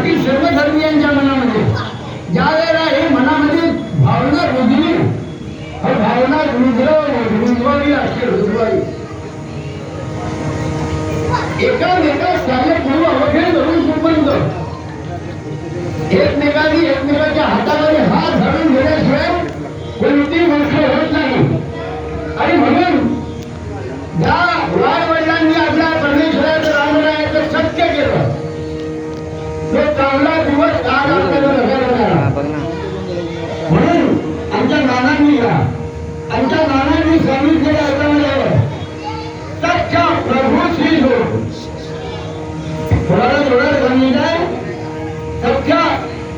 बाकी सर्व धर्मियांच्या मनामध्ये. ज्या वेळेला हे मनामध्ये भावना रुजली भावना रुजवली असते रुजवावी. एका एका पूर्व अवघे धरून सुबंध एक